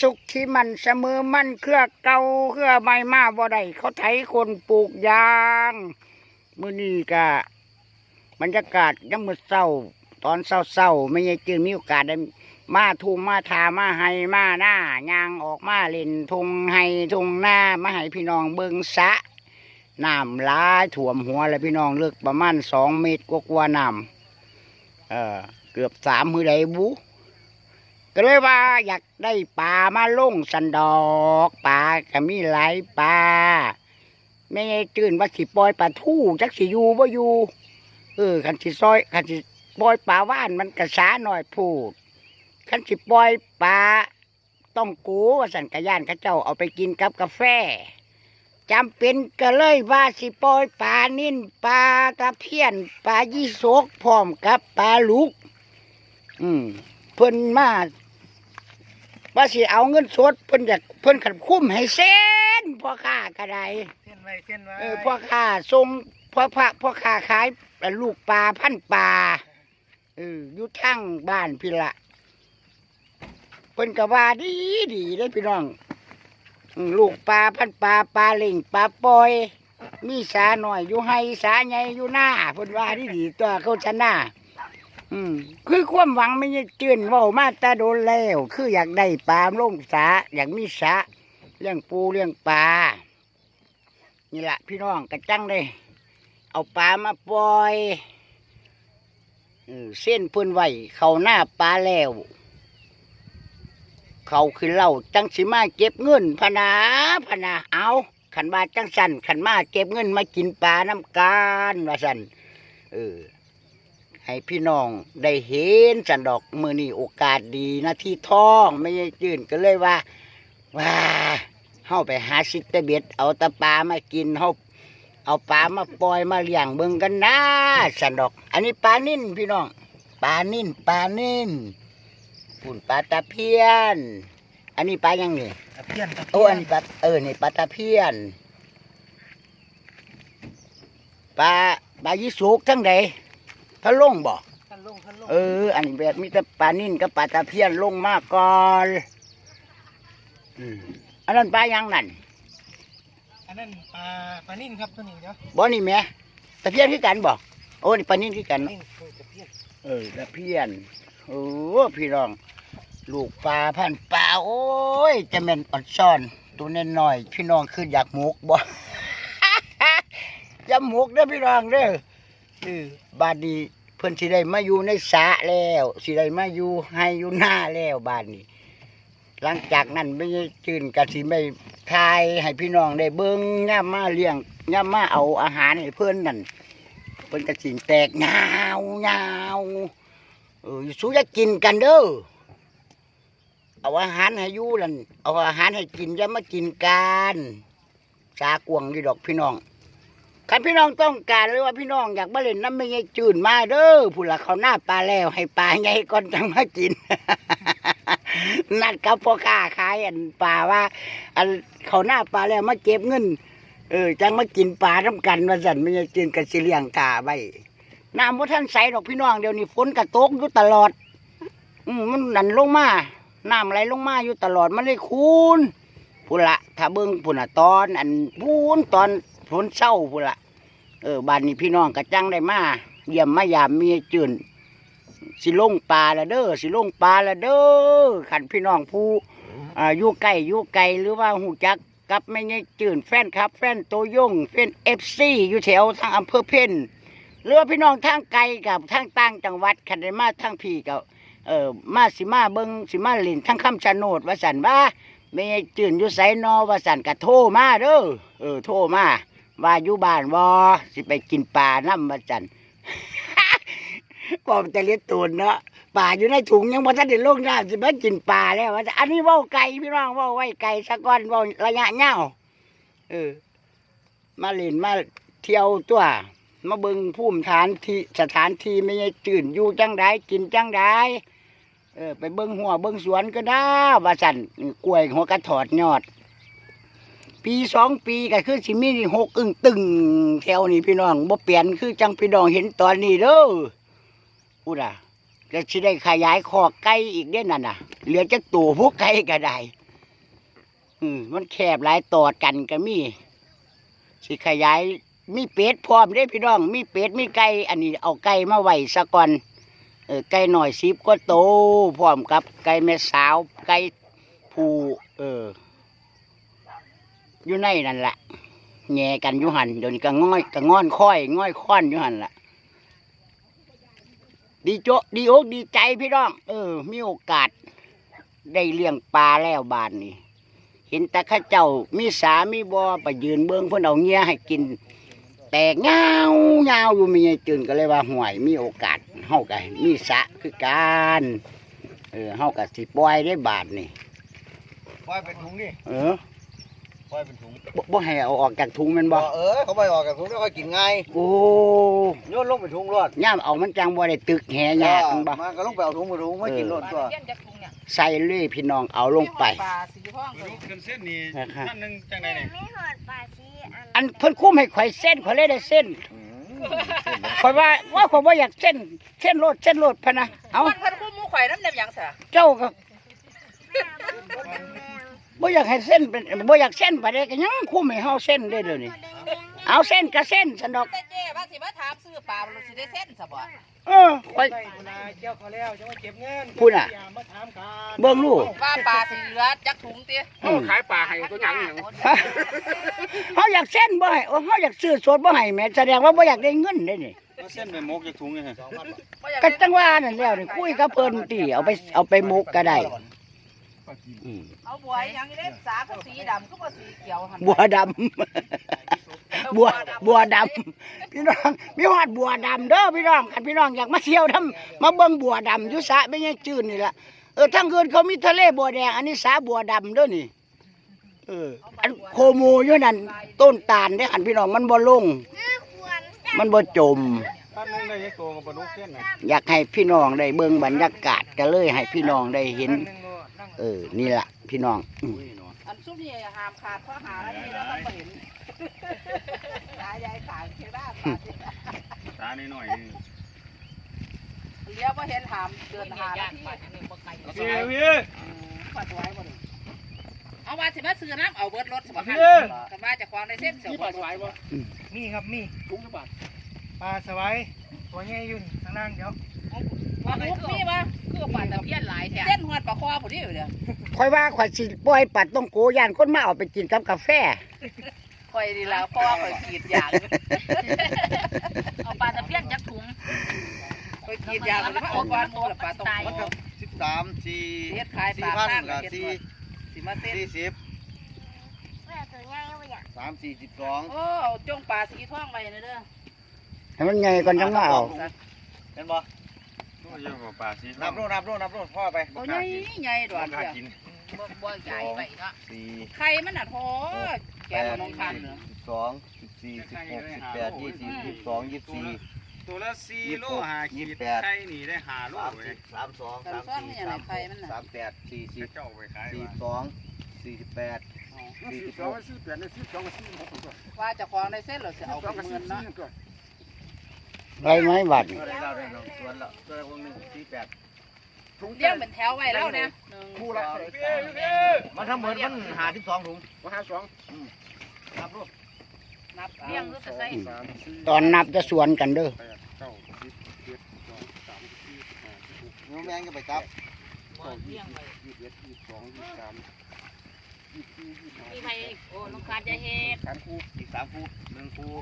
สุขที่มันเสมอมันเครือเก่าเครือใบมาบ่ได้เขาไถคนปลูกยางมื้อนี้ก็บรรยากาศยังมืดเศร้า ตอนเศร้าๆไม่ใช่จืนมีโอกาสได้มาทุ่งมาทามาให้มาหน้ายางออกมาเล่นทุ่งให้ทงหน้ามาให้พี่น้องเบิงสะน้ำหลายถ่วมหัวเลยพี่น้องเลือกประมาณสองเมตรกว่าน้ำเออเกือบสามมือใดบุ ก็เลยว่าอยากได้ปลามาลงสันดอกปลาก็มีหลายปลาไม่ไงจื่นว่าสิปล่อยปลาทู่จักสิอยู่บ่อยู่เออคันสิซอยคันสิปล่อยปลาว่านมันกระสาหน่อยพูดคันสิปล่อยปลาต้องกูว่าสันกะย่านข้าเจ้าเอาไปกินกับกาแฟจำเป็นก็เลยว่าสิปล่อยปลานิ่นปลาตะเพียนปลายี่สกพร้อมกับปลาลูก อืมเพิ่นมา ว่าสิเอาเงินสดเพิ่นอยากเพิ่นขันคุ้มให้เส้นพ่อค้าก็ได้เส้นไว้เส้นไว้เออพ่อค้าส่งพ่อพระพ่อค้าขายลูกปลาพันปลาเอออยู่ทางบ้านพี่ละเพิ่นก็ว่าดีดีเลยพี่น้องอืมลูกปลาพันปลาปลาเล่งปลาปล่อย มีสาหน่อยอยู่ให้สาใหญ่อยู่หน้าเพิ่นว่าดีดีตัวเขาชนะ อืมคือความหวังไม่ใช่จืนเว่ามาแตาโดนแล้ว คืออยากได้ปลาลงสาอยากมีสาเลี้ยงปูเลี้ยงปลานี่แหละพี่น้องกระจังเลยเอาปลามาปล่อยเส้นเพื้นไหวเขาหน้าปลาแล้ว เขาคือเล่าจังสิมาเก็บเงินพนาพนาเอาขันมาจังสันขันมาเก็บเงินมากินปลาน้ำการว่าสันเออ ให้พี่น้องได้เห็นสันดอกมือนี่โอกาสดีนะที่ท้องไม่ใช่จื่นก็เลยว่าว่าเฮาไปหาซิตเตเบ็ดเอาแตะปลามากินเฮาเอาปลามาปล่อยมาเลี้ยงเบิ่งกันนะสันดอก อันนี้ปลานิ่นพี่น้องปลานิ่นปลานิ่นปุ่นปลาตะเพียน อันนี้ปลายังนี่ตะเพียนตะเพียนโอ้อันนี้ปลาเออนี่ปลาตะเพียนปลาปลายี่สุกทั้งใด พะลงบ่ท่านลงท่านลงเออ อันนี้แบบมีแต่ปลานิ่นกับปลาตะเพียนลงมาก่อนอืมอันนั้นปลายังนั่นอันนั้นปลาปลานิ่นครับตัวนี้เดี๋ยวบ่นี่แหม่ตะเพียนคือกันบ่โอ้นี่ปลานิ่นคือกันเนอะนิ่นคือตะเพียนเออตะเพียนโอ้พี่รอง ลูกปลาพันปลาโอ้ยจะเป็นอ่อนซ่อนตัวน้อยๆพี่น้องคืออยากหมกบ่จะหมกเด้อพี่น้องเด้อเออ บาดนี้เพิ่นสิได้มาอยู่ในสระแล้วสิได้มาอยู่ให้อยู่หน้าแล้วบาดนี้ หลังจากนั้นไม่ได้จืนกันสิไม่ทายให้พี่น้องได้เบิ้งย่ามมาเลี้ยงย่ามมาเอาอาหารให้เพื่อนนั่นเพิ่นกระสิงแตกยาวยาวเออสู้จะกินกันเด้อเอาอาหารให้อยู่นั่นเอาอาหารให้กินอย่ามากินกันสากวงดีดอกพี่น้อง คันพี่น้องต้องการหรือว่าพี่น้องอยากมาเล่นน้ำไม่ใช่จืนมาเด้อผู้ละเขาหน้าปลาแล้ว ให้ปลาใหญ่ก่อนจังมากิน นัดกับพ่อค้าขายอันปลาว่า อันเขาหน้าปลาแล้วมาเก็บเงิน เออจังมากินปลาทำกันว่าสั่นไม่ใช่กินกันสิเลียงกาไว้น้ำพ่ท่านใสดอกพี่น้องเดี๋ยวนี้ฝนกระตกอยู่ตลอด อืมมันนั่นลงมาน้ำไหลลงมาอยู่ตลอดมันเลยคูนพุ่นละถ้าเบิ้งพุ่นละตอน อันพูนตอนฝนเศร้าพุ่นละ เออบ้านนี้พี่น้องกระจังได้มาเยี่ยมมายามมีจืนสิลงปลาละเด้อสิลงปลาละเด้อขันพี่น้องผู้อ่าอยู่ใกลอยู่ไกลหรือว่าหูจักกับไม่ใช่จืนแฟนครับ แฟนโตวยงแฟนเอฟซีอยู่แถวทางอำเภอเพ่นหรือว่าพี่น้องทางไกลกับทางต่างจังหวัดขันได้มาทางพี่กับเออมาสิมาเบิงสิมาลินทางคำชะโนดว่าสันว่าไม่ใช่จื่นอยู่ไสนอว่าสันก็โทรมาเด้อเออโทรมา ว่าอยู่บ้านวอสิไปกินปลาน้ำว่าสันปอมจะเลี้ยงตูนเนาะป่าอยู่ในถุงยังพอท่านได้ลงน้ำสิมากินปลาแล้วอันนี้ว่าไก่พี่น้องว่าไว้ไก่สะก้อนว่าระยะเงาเออ มาเล่นมาเที่ยวตัวมาเบิงภูมิฐานที่สถานที่ไม่ใช่ตื่นอยู่จังไดกินจังไดเออ ไปเบิ่งหัวเบิ่งสวนก็ได้ว่าสันกล้วยหัวกระถอดยอด ปีสองปีก็คือสิมีหกอึ้งตึงแถวนี้พี่น้องบ่เปลี่ยนคือจังพี่น้องเห็นตอนนี้เด้อพูดอะก็สิได้ขยายคอกไก่อีกเด้นั่นน่ะ เหลือจักตัวพวกไก่ก็ได้อืมมันแคบหลายตอดกันก็มีสิขยายมีเป็ดพร้อมเด้พี่น้อง มีเป็ดมีไก่อันนี้เอาไก่มาไว้ซะก่อนเออไก่หน่อยสิบก็โตพร้อมกับไก่แม่สาวไก่ผูเออ อยู่ในนั่นแหละแง่กันอยู่หันเดี๋ยวนี้ก็ง่อยก็ง่อนค่อย ง่อยค้อนอยู่หันล่ะดีโจดีอกดีใจพี่น้อง เออ มีโอกาส ได้เลี้ยงปลาแล้วบานนี้เห็นแต่เข้าเจ้ามีสามีบอไปยืนเบิ้งเพื่นเอาเงี้ยให้กิน แตกเงาเงาอยู่มีไงจืนก็เลยว่าห่วยมีโอกาสเฮากันมีสระคือการเออเฮากับสิปล่อยได้บาทนี่ปล่อยเป็นถุงดิเออ ปล่อยเป็นถุงบ่บ่ให้เอาออกจากถุงแมันบ่บ่เออเขาไปออกกับถุงแล้วค่อยกินง่ายโอ้โยนลงเป็นถุงรอดย่ามเอามันจังบ่ได้ตึกแหยากมันบ่มันก็ลงไปเอาถุงมาถุงมากินรอดตัวเพี้ยนจากถุงเนี่ยใส่เลยพี่น้องเอาลงไปปลาสีห้องเลยลูกขึ้นเส้นนี่นะครับท่านหนึงจังไดเนี่ยไม่หอดปลาชีอันอันเพิ่นคุ้มให้ข่อยเส้นข่อยเลยได้เส้นข่อยว่าว่าข่อยบ่อยากเส้นเส้นโลดเส้นโลดพะนะเอามันเพิ่นคู่หมูข่อยน้ำเนียมหยังซะเจ้าก็ บ่อยากให้เส้นเป็นบ่อยากเส้นไปได้ก็ยังคุ้มให้เฮาเส้นได้เดี๋ยวนี้แดงๆเอาเส้นก็เส้นสันดอก แต่เจ้ว่าสิมาถามซื้อปลาบ่รู้สิได้เส้นซะบ่เออข่อยได้คุณนายเกี่ยวเขาแล้วจะมาเก็บเงินพูดน่ะ อย่ามาถามกันเบิ่งลูก ว่าปลาสิเหลือจักถุงติอืม ขายปลาให้ตัวหยังหยังเฮาอยากเส้นบ่ให้โอ้เฮาอยากซื้อสดบ่ให้แม่แสดงว่าบ่อยากได้เงินได้นี่เอาเส้นไปหมกจากถุงไงฮะบ่อยากก็ได้จังว่านั่นแล้วนี่คุยกับเพิ่นติเอาไปเอาไปหมกก็ได้ อืมเอาบัวอีหยังนี่เด้สาก็สีดำก็บ่สีเขียวหั่นบัวดำบัวบัวดำพี่น้องมีฮอดบัวดำเด้อพี่น้องคันพี่น้องอยากมาเที่ยวทำมาเบิ่งบัวดำอยู่สระไม่ใช่จืดนี่ล่ะเออทั้งคืนเขามีทะเลบัวแดงอันนี้สาบัวดำเด้อนี่เอออันโคโมอยู่นั่นต้นตาลเด้อคันพี่น้องมันบ่ลงคือควรมันบ่จม ท่านหนึงได้ยักโตกับปลาดุกเส้นน่ะอยากให้พี่น้องได้เบิ่งบรรยากาศก็เลยให้พี่น้องได้เห็น ท่านหนึงก็นั่ง เออ นี่แหละพี่น้องอืมอันซุมนี่ห้ามขาดข้อหาแล้วนี่แล้วมันบ่เห็นตายายขางเทด้าปลาสิตาหน่อยเลี้ยวบ่เห็นหามเดินหาแล้วที่ๆพี่พี่ขอดไว้บ่นี่เอาว่าสิมาซื้อน้ำเอาเบิดรถสิบ่คันกันว่าจะควางในเส้นเสียวบ่ไหวบ่มีครับมีถุงละบาทปลาสวายตัวใหญ่อยุ่นข้างล่างเดี๋ยว ว่าลูกมีบ่คือปลาตะเพียนหลายแท้เส้นหอดปลาคอผู้นี้อยู่เด้อค่อยว่าข่อยสิปล่อยปัดต้องโกย่านคนมาเอาไปกินกับกาแฟข่อยนี่ล่ะเพราะว่าข่อยกรีดยางเอาปลาตะเพียนจักถุงข่อยกรีดยางแล้วมาเอาก้อนหมูละปลาต้องมันก็สิบสามสี่เฮ็ดขายปสี่ลาพันข้างกับเฮ็ดสี่สิมาเส้นสี่สิบแม่ตัวใหญ่ไม่อยากสามสี่สิบสองโอ้เอาจงปลาสีทองไว้นะเด้อให้มันไงก่อนจังมาเอาเห็นบ่ตัวเยอะกว่าปลาสีนับโน่นนับโน่นนับโน่นพ่อไปโอ้ใหญ่ใหญ่ดอกน่าเดียวกินบ่บ่ใหญ่ไปเนาะสี่ไข่มันน่ะโถแกแปงดน้องคันเนาะสิบสองสิบสี่สิบหกสิบแปดยี่สิบยี่สิบสองยี่สิบสี่ ตัวละสี่โลหาขีดยี่สิบแปด ไข่นี่ได้หาโลสามเลสิยบสามสองสามสี่สามหกสามแปดสี่สิบเจ้าไปขายสี่ว่ะสองสี่สิบแปดสี่สิบหกว่าเจะควางในเส้นเหรอสิเอาเป็นหมื่นเนาะ ไรไหมบัดก็ได้เล่าได้เนาะสวนละตัวละคนหนึ่งสี่แปดเลี้ยงเป็นแถวไว้แล้วเนี่ยหนึ่งคู่ละสองมันทั้งหมดมันหาสิบสองถุงมาหาสองนับลูกนับเลี้ยงรู้สึกใส่สามสี่ตอนนับจะสวนกันเด้อแปดเก้าสิบเจ็ดสองสามสี่ห้าหกน้องแมงก็ไปจับบ่เลี้ยงไว้ยี่สิบเอ็ดยี่สิบสองยี่สิบสามยี่สิบสี่ยี่สิบห้ามีใครอีกโอ้น้องคาจะเฮ็ดสามคู่อีกสามคู่หนึ่งคู่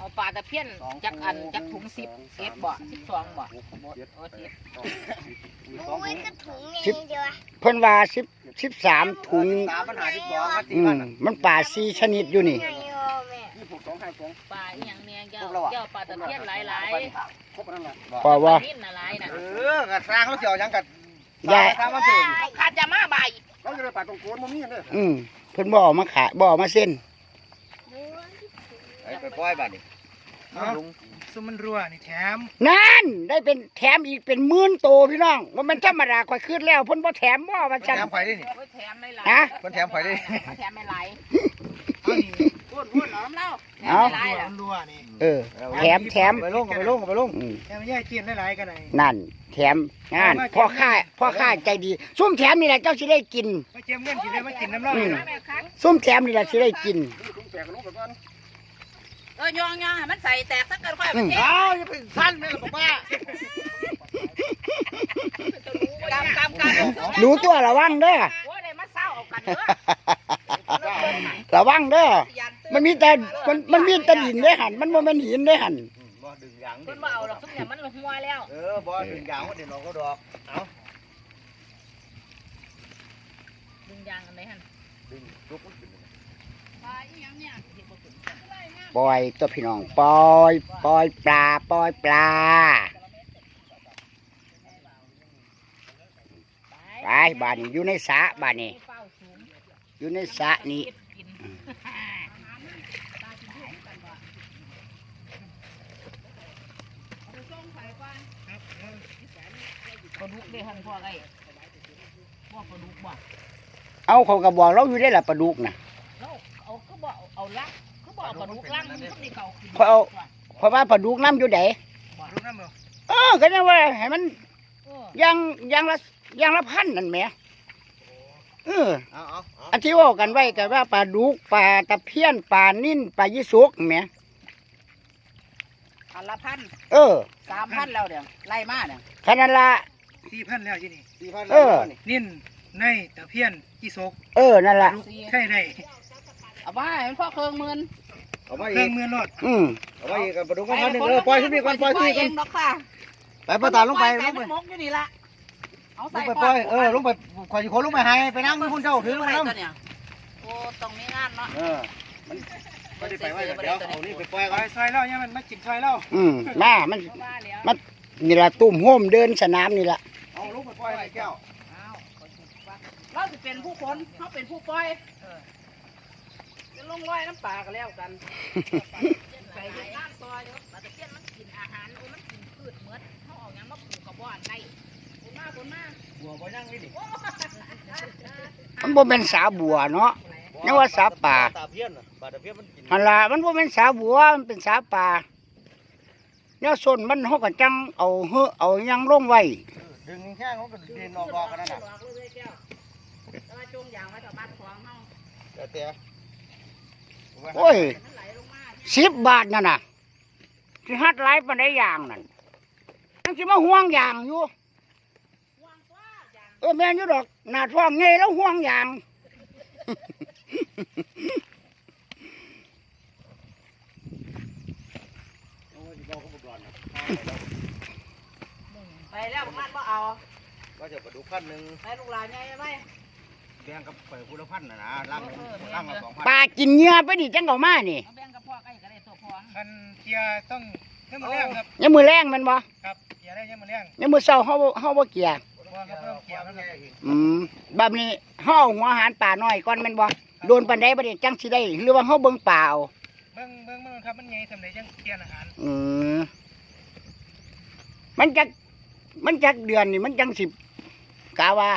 เอาปลาตะเพียนจักอันจักถุงสิบเอ็ดบ่สิบสองบ่หกเจ็ดโอ้แปสิดเก้าสิบมีสองโอ้ยถุงก็ถุงนี่เดียวเพิ่นว่าสิบสิบสามถุงสามปัญหาสิบสองมันสี่อืพัมนมันป่าสีชนิดอยู่นี่ใหญ่โยแม่ยี่สิบหกสองห้าสองปลาอีหยังเนี่ยเจ้าเจ้าปลาตะเพียนหลายครบแล้วล่ะเพราะว่าๆนิ่นน่ะหลายน่ะเออกระสร้างเขาเสียวยังกัดยายสร้างมันถึงขาดจะมาใบเราจะได้ปลาตรงโกนมันมีเลยอืมเพิ่นบ่เอามาขายบ่เอามาเส้นไปปล่อยบ้านดิ ลุงซุมมันรัวนี่แถมนั่นได้เป็นแถมอีกเป็นหมื่นโตพี่น้องว่ามันธรรมดาข่อยขึ้นแล้วเพิ่นบ่แถมบ่ว่ามันจังแถมไข่ดินี่โอ้ยแถมไม่หลายฮะมัน แถมไข่ดิ แถมไม่หลายอวุ่นวุ่นเอาน้ำเล่าเอาหลายๆล่ะรัวๆนี่เออ แถมแถม ไปลงไปลงไปลงอืมแต่ไม่ใช่กินหลายๆกันไหนนั่น แถมงานพ่อข้าพ่อข้าใจดีซุ่มแถมนี่แหละเจ้าสิได้กิน มาเจียมเงินกินได้มากินน้ำร้อนอืมนะแม่ครับซุ่มแถมนี่แหละสิได้กิน เออยองยองให้มันใส่แตกสักเกินค่อยอืมอ้าวอย่าไปสั้นแม่บอกว่ากำกำกำรู้ตัวระวังเด้อ โอ้ยได้มาเศร้าเอากันเด้อระวังเด้อ ยันตื้มันมีแต่มันมันมีแต่ดินได้หันมันบ่แม่นหินได้หันบ่ดึงยางเพิ่นบ่เอาหรอกซุมเนี่ยมันหัวแล้วเออบ่ดึงยางว่าเดี๋ยวเราก็ดอกเอาดึงยางกันได้หั่นดึงลุกมันขึ้น ปล่อยตัวพี่น้องปล่อยปล่อยปลาปล่อยปลาไปบ้านนี้อยู่ในสระบ้านนี้อยู่ในสระนี้ปลาดุกเด้หั่นพ่อไอ้พ่ปลาดุกบ่เอาเขาก็บอกเราอยู่ได้ละปลาดุกนะ เอาคือบ่เอาลักคือบ่เอาปลาดุกลังมันก็ได้เก่าขึ้นเพราะเอา เพราะว่าปลาดุกน้ำอยู่ไหนลูกน้ำมือเออก็ยังว่าให้มันเออยางยางละยางละพันนั่นแหมเออเอาเอาเอาอันที่เว่ากันไว้ก็ว่าปลาดุกปลาตะเพียนปลานิ่นปลายี่สุกแหมอันละพันเออสามพันแล้วเดี๋ยวไล่มาเนี่ยขนาดละ สี่พันแล้วที่นี่ สี่พันเออ นิ่นในตะเพียนกี่โศกเออนั่นละ ลูกใช่ได้ เอามาให้มันพ่อเครื่องหมื่นเอามาเครื่อีองกมือรอดอืมเอามาอีกกันปลาดุกมาพันหนึ่งเออปล่อยขึ้นไปก่อนปล่อยขึ้นไปเอก่อนงดอกค่ะไปปลาตาลงไปลไก่งมัไปนมกอยู่นี่ละเอาลใส่งไปปล่อยเออลงไปข่อยสิคนลงไปให้ไปนั่งมือคุณเจ้าถือมาไว้น้ำตัวเนี่ยโอ้ต้องมีงานเนาะเออมันไม่ได้ไปไว้เดี๋ยวเอานี่ไปปล่อยซก่ออนยซอยเล่าเนี่ยมันมากินซอยเล่าอืมมามันว่าแล้วมันนี่ละตุ่มโฮมเดินสนามนี่ละเอาลงไปปล่อยไอ้แก้วอ้าวเราจะเป็นผู้คนเขาเป็นผู้ปล่อยจะ ลงร้อยน้ำปลากันแล้วกันใส่งานซอยเด้อปลาตะเพียนมันกินอาหารโอ้ยมันกินพืชหมดเฮาเอาหยังมาปลูกก็บ่อันได้คนมาคนมาบัวบ่ยังนี่นี่มันบ่เป็นสาบัวเนาะนึกว่าสาป่าตาเพี้ยนน่ะปลาตาเพี้ยนมันกินฮันละมันบ่เป็นสาบัวมันเป็นสาป่าแนวส่วนมันเฮาก็จังเอาเฮอเอาหยังลงไว้ดึงแข้งเขาก็เดินออกดอกกันนั่นน่ะหลอกเลยแก้วแต่ว่าจงอย่างไว้ต่อบ้านของเฮาแต่แต่ โอ้ยมันไหลลงมาสิบบาทนั่นน่ะสิฮัดหลายปานใดอย่างนั่นยังสิมาห่วงอย่างอยู่ห่วงกว่าอย่างเออแม่นอยู่ดอกหน้าท้องไงแล้วห่วงอย่างไปแล้วบ้านบ่เอา ก็จะปลาดุกพันหนึ่งไปลูกหลานใหญ่ไหม แดงกับไปพุทธพันธ์น่ะนะล่างล่างละสองพันปลากินเหงื่อไปดิจังเอามานี่เอาแบ่งกับพ่อไก่ก็ได้ตัวพองคันเกียร์ต้องเงินมาแรงครับยามมื้อแรงแมันบ่ครับเกียร์ได้เงินมาแรงยามมื้อเช้าเฮาบ่เฮาบ่เกลียว่าครับเพิ่มเกียร์มันครับอืมแบบนี้เฮาเอาหัวอาหารป่าน้อยก่อนแม่นบ่โดนปานใดบ่ได้จังสิได้ หรือว่าเฮาเบิ่งป่าเอาเบิ่งเบิ่งมันครับมันใหญ่ทำไรจังเกียร์อาหารอืมมันจักมันจักเดือนนี่มันจังสิกาว่า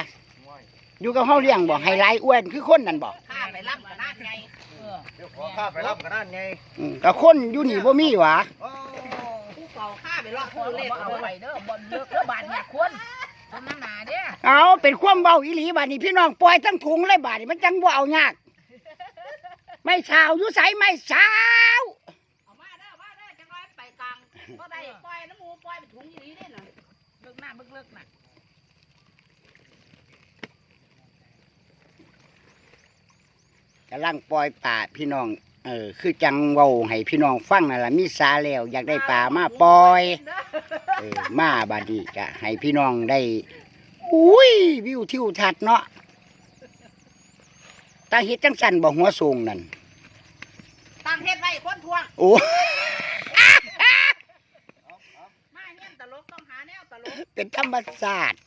อยู่กับเฮาเลี้ยงบ่ให้หลายอ้วนคือคนนั่นบ่ข้าไปรับขนาดใหญ่เออเดี๋ยวขอข้าไปรับกันนั่นไงอืมก็คนอยู่นี่บ่มีหวะโอ้ผู้เก่าข้าไปรอบพ่อผู้เล่เล่นเอาเอาไว้ไว้เด้อบ่เลิกเด้อบาดเนี่ยควรต้นน้ำหนาเด้อเอาเป็นความเว้าอีหลีบาดนี้พี่น้องปล่อยทั้งถุงเลยบาดนี้มันจังบ่เอายาก ไม่เช้าอยู่ไสไม่เช้าเอามาเด้อมาเด้อจังไรไปกลางก็ได้ปล่อยน้ำหมูปล่อยไปถุงอย่างนี้ได้น่ะเลิกหน้าเบิกเลิกน่ะ กำลังปล่อยป่าพี่น้อง เออ คือจังเว้าให้พี่น้องฟังนั่นล่ะมีสาแล้ว อยากได้ป่ามาปล่อยเออมาบาดนี้ก็ให้พี่น้องได้อุ้ยวิวทิวทัศน์เนาะตาเฮ็ดจังสันบ่หัวสูงนั่นตั้งเฮ็ดไว้คนทวงโอ้มาเงี้ยตลกต้องหาแนวตลกเป็นธรรมศาสตร์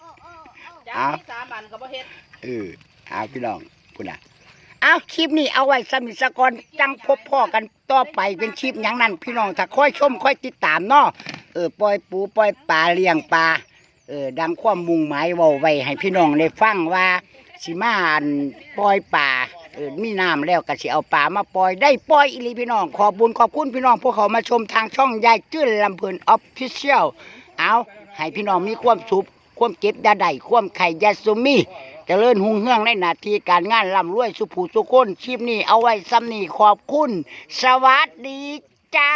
โอ้โอ้โอ้จากอ้าวที่สามอันก็บ่เฮ็ดเออเอาพี่น้องคุณอะเอ้าคลิปนี้เอาไว้สมิสกรจังพบพ่อกันต่อไปเป็นคลิปยังนั่นพี่น้องถ้าค่อยชมค่อยติดตามเนาะเออปล่อยปูปล่อยปลาเลี้ยงปลาเออดังความมุ่งหมายว้าไว้ให้พี่น้องได้ฟังว่าสิมาปล่อยปลาเออมีน้ำแล้วก็สิเอาปลามาปล่อยได้ปล่อยอีลีพี่น้องขอบุญขอบคุณพี่น้องพวกเขามาชมทางช่องยายจื้นลำเพลินออฟฟิเชียลเอาให้พี่น้องมีความสุขความเก็บดาดายความไข่ยาซุมี่ จเจริญหุ่งเฮืองในนาทีการงานร่ำรวยสุภูสุคนชีพนี้เอาไว้ซ้ำนี่ขอบคุณ สวัสดีจ้า